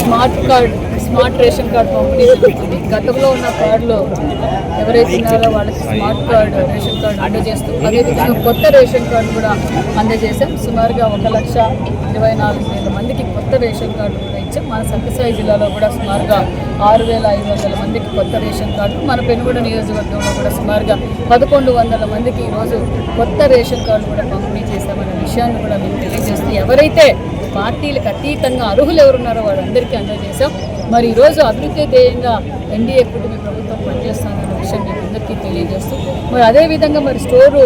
Smart card smart ration card పంపిణీ జరుగుతుంది గతంలో ఉన్న కార్డులో ఎవరైతే ఉన్నారో వాళ్ళకి స్మార్ట్ కార్డ్ రేషన్ కార్డు అందజేస్తూ అదేవిధంగా కొత్త రేషన్ కార్డు కూడా అందజేశాం. సుమారుగా ఒక లక్ష ఇరవై నాలుగు వేల మందికి కొత్త రేషన్ కార్డు కూడా ఇచ్చాం. మన సత్యసాయి జిల్లాలో కూడా సుమారుగా ఆరు వేల ఐదు వందల మందికి కొత్త రేషన్ కార్డు మన పెనుగొండ నియోజకవర్గంలో కూడా సుమారుగా పదకొండు వందల మందికి ఈరోజు కొత్త రేషన్ కార్డు కూడా పంపిణీ చేశామనే విషయాన్ని కూడా మీకు తెలియజేస్తూ ఎవరైతే పార్టీలకు అతీతంగా అర్హులు ఎవరున్నారో వాళ్ళందరికీ అందజేశాం. మరి ఈరోజు అభివృద్ధి ధ్యేయంగా ఎన్డీఏ కూటమి ప్రభుత్వం పనిచేస్తుందన్న విషయం మీకు అందరికీ తెలియజేస్తూ మరి అదేవిధంగా మరి స్టోరు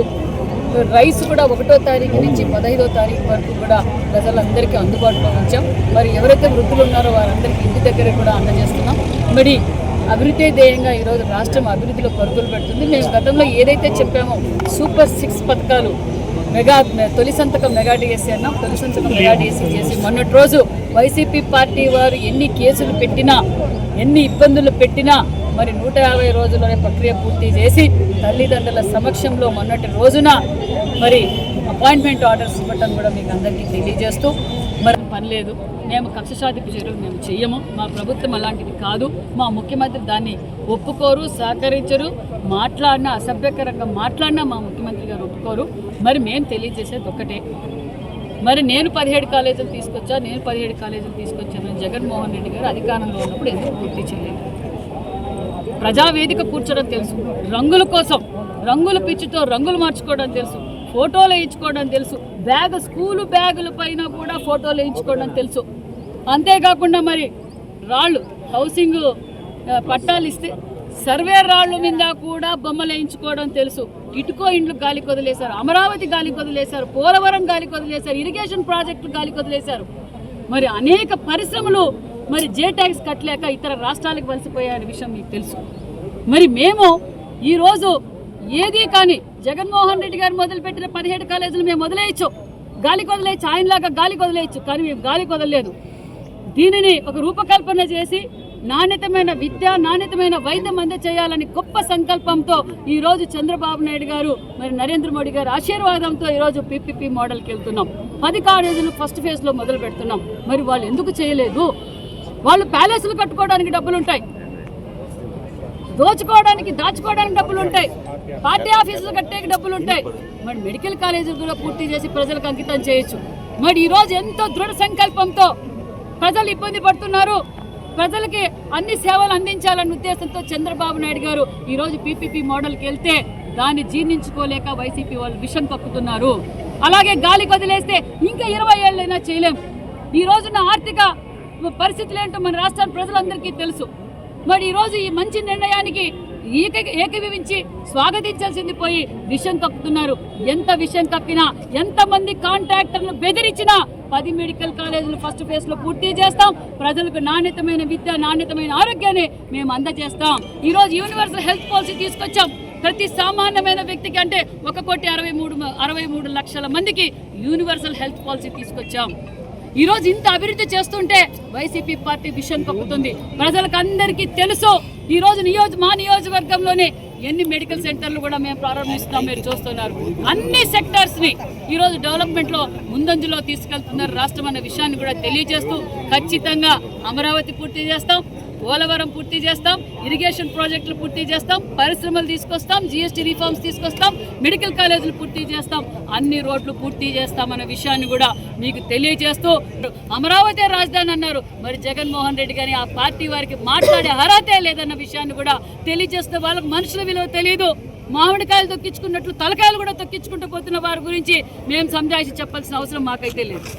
రైస్ కూడా ఒకటో తారీఖు నుంచి పదహైదో తారీఖు వరకు కూడా ప్రజలందరికీ అందుబాటులో ఉంచాం. మరి ఎవరైతే వృద్ధులు ఉన్నారో వారందరికీ ఇంటి దగ్గర కూడా అందజేస్తున్నాం. మరి అభివృద్ధి ధ్యేయంగా ఈరోజు రాష్ట్రం అభివృద్ధిలో పరుగులు పెడుతుంది. మేము గతంలో ఏదైతే చెప్పామో సూపర్ సిక్స్ పథకాలు మెగా తొలి సంతకం మెగా డిఎస్సీ అన్నాం. తొలి సంతకం మెగా డిఎస్సీ చేసి మొన్నటి రోజు వైసీపీ పార్టీ వారు ఎన్ని కేసులు పెట్టినా ఎన్ని ఇబ్బందులు పెట్టినా మరి నూట యాభై రోజుల్లోనే ప్రక్రియ పూర్తి చేసి తల్లిదండ్రుల సమక్షంలో మొన్నటి రోజున మరి అపాయింట్మెంట్ ఆర్డర్స్ ఇవ్వటం కూడా మీకు అందరికీ తెలియజేస్తూ మరి పని లేదు. మేము కక్ష సాధింపు చర్యలు మేము చెయ్యము. మా ప్రభుత్వం అలాంటిది కాదు. మా ముఖ్యమంత్రి దాన్ని ఒప్పుకోరు సహకరించరు. మాట్లాడినా అసభ్యకరంగా మాట్లాడినా మా ముఖ్యమంత్రి గారు ఒప్పుకోరు. మరి మేము తెలియజేసేది ఒక్కటే. మరి నేను పదిహేడు కాలేజీలు తీసుకొచ్చా? నేను పదిహేడు కాలేజీలు తీసుకొచ్చాను. జగన్మోహన్ రెడ్డి గారు అధికారంలో ఉన్నప్పుడు ఎందుకు పూర్తి చేయలేదు? ప్రజావేదిక కూర్చోడం తెలుసు. రంగుల కోసం రంగుల పిచ్చితో రంగులు మార్చుకోవడం తెలుసు. ఫోటోలు వేయించుకోవడం తెలుసు. బ్యాగ్ స్కూలు బ్యాగుల పైన కూడా ఫోటోలు వేయించుకోవడం తెలుసు. అంతేకాకుండా మరి రాళ్ళు హౌసింగ్ పట్టాలు ఇస్తే సర్వే రాళ్ళు మీద కూడా బొమ్మలు వేయించుకోవడం తెలుసు. ఇటుకో ఇండ్లు గాలి కొదిలేశారు అమరావతి గాలి కొదిలేశారు పోలవరం గాలి కొదిలేశారు ఇరిగేషన్ ప్రాజెక్టులు గాలి కొదిలేశారు. మరి అనేక పరిశ్రమలు మరి జే ట్యాక్స్ కట్టలేక ఇతర రాష్ట్రాలకు వలసిపోయాయనే విషయం మీకు తెలుసు. మరి మేము ఈరోజు ఏది కానీ జగన్మోహన్ రెడ్డి గారు మొదలుపెట్టిన పదిహేడు కాలేజీలు మేము వదిలేయచ్చు. గాలి కొదిలేయచ్చు ఆయనలాగా గాలి కొదిలేయచ్చు కానీ మేము గాలి కొదలలేదు. దీనిని ఒక రూపకల్పన చేసి నాణ్యతమైన విద్య నాణ్యతమైన వైద్యం అందచేయాలని గొప్ప సంకల్పంతో ఈరోజు చంద్రబాబు నాయుడు గారు మరి నరేంద్ర మోడీ గారు ఆశీర్వాదంతో ఈరోజు రోజు పీపీపీ మోడల్కి వెళ్తున్నాం. పది కాలేజీలు ఫస్ట్ ఫేజ్లో మొదలు పెడుతున్నాం. మరి వాళ్ళు ఎందుకు చేయలేదు? వాళ్ళు ప్యాలెస్లు కట్టుకోవడానికి డబ్బులు ఉంటాయి దోచుకోవడానికి దాచుకోవడానికి డబ్బులు ఉంటాయి పార్టీ ఆఫీసులు కట్టేకి డబ్బులు ఉంటాయి. మరి మెడికల్ కాలేజీలు కూడా పూర్తి చేసి ప్రజలకు అంకితం చేయొచ్చు. మరి ఈ రోజు ఎంతో దృఢ సంకల్పంతో ప్రజలు ఇబ్బంది పడుతున్నారు. ప్రజలకి అన్ని సేవలు అందించాలన్న ఉద్దేశంతో చంద్రబాబు నాయుడు గారు ఈ రోజు పీపీపీ మోడల్కి వెళ్తే దాన్ని జీర్ణించుకోలేక వైసీపీ వాళ్ళు విషం కక్కుతున్నారు. అలాగే గాలి వదిలేస్తే ఇంకా ఇరవై ఏళ్ళైనా చేయలేం. ఈ రోజున ఆర్థిక పరిస్థితులు ఏంటో మన రాష్ట్ర ప్రజలందరికీ తెలుసు. మరి ఈరోజు ఈ మంచి నిర్ణయానికి ఏక ఏకీభవించి స్వాగతించాల్సింది పోయి విషం కప్పుతున్నారు ఎంత విషయం కప్పినా ఎంతమంది కాంట్రాక్టర్లు బెదిరించినా పది మెడికల్ కాలేజీలు ఫస్ట్ ఫేజ్లో పూర్తి చేస్తాం. ప్రజలకు నాణ్యతమైన విద్య నాణ్యతమైన ఆరోగ్యాన్ని మేము అందజేస్తాం. ఈరోజు యూనివర్సల్ హెల్త్ పాలసీ తీసుకొచ్చాం. ప్రతి సామాన్యమైన వ్యక్తికి అంటే ఒక కోటి అరవై మూడు అరవై మూడు లక్షల మందికి యూనివర్సల్ హెల్త్ పాలసీ తీసుకొచ్చాం. ఈరోజు ఇంత అభివృద్ధి చేస్తుంటే వైసీపీ పార్టీ విషయం కప్పుతుంది ప్రజలకు అందరికీ తెలుసు ఈరోజు నియోజ మా నియోజకవర్గంలోనే ఎన్ని మెడికల్ సెంటర్లు కూడా మేము ప్రారంభిస్తున్నాం మీరు చూస్తున్నారు. అన్ని సెక్టార్స్ని డెవలప్మెంట్లో ముందంజలో తీసుకెళ్తున్నారు రాష్ట్రం అన్న విషయాన్ని కూడా తెలియజేస్తూ ఖచ్చితంగా అమరావతి పూర్తి చేస్తాం. పోలవరం పూర్తి చేస్తాం ఇరిగేషన్ ప్రాజెక్టులు పూర్తి చేస్తాం పరిశ్రమలు తీసుకొస్తాం జిఎస్టీ రిఫార్మ్స్ తీసుకొస్తాం మెడికల్ కాలేజీలు పూర్తి చేస్తాం అన్ని రోడ్లు పూర్తి చేస్తామన్న విషయాన్ని కూడా మీకు తెలియజేస్తూ అమరావతి రాజధాని అన్నారు. మరి జగన్మోహన్ రెడ్డి గారి ఆ పార్టీ వారికి మాట్లాడే అర్హతే లేదన్న విషయాన్ని కూడా తెలియజేస్తే వాళ్ళకి మనుషుల విలువ తెలియదు మామిడికాయలు తొక్కించుకున్నట్లు తలకాయలు కూడా తొక్కించుకుంటూ పోతున్న వారి గురించి మేము సంజాయిషి చెప్పాల్సిన అవసరం మాకైతే లేదు.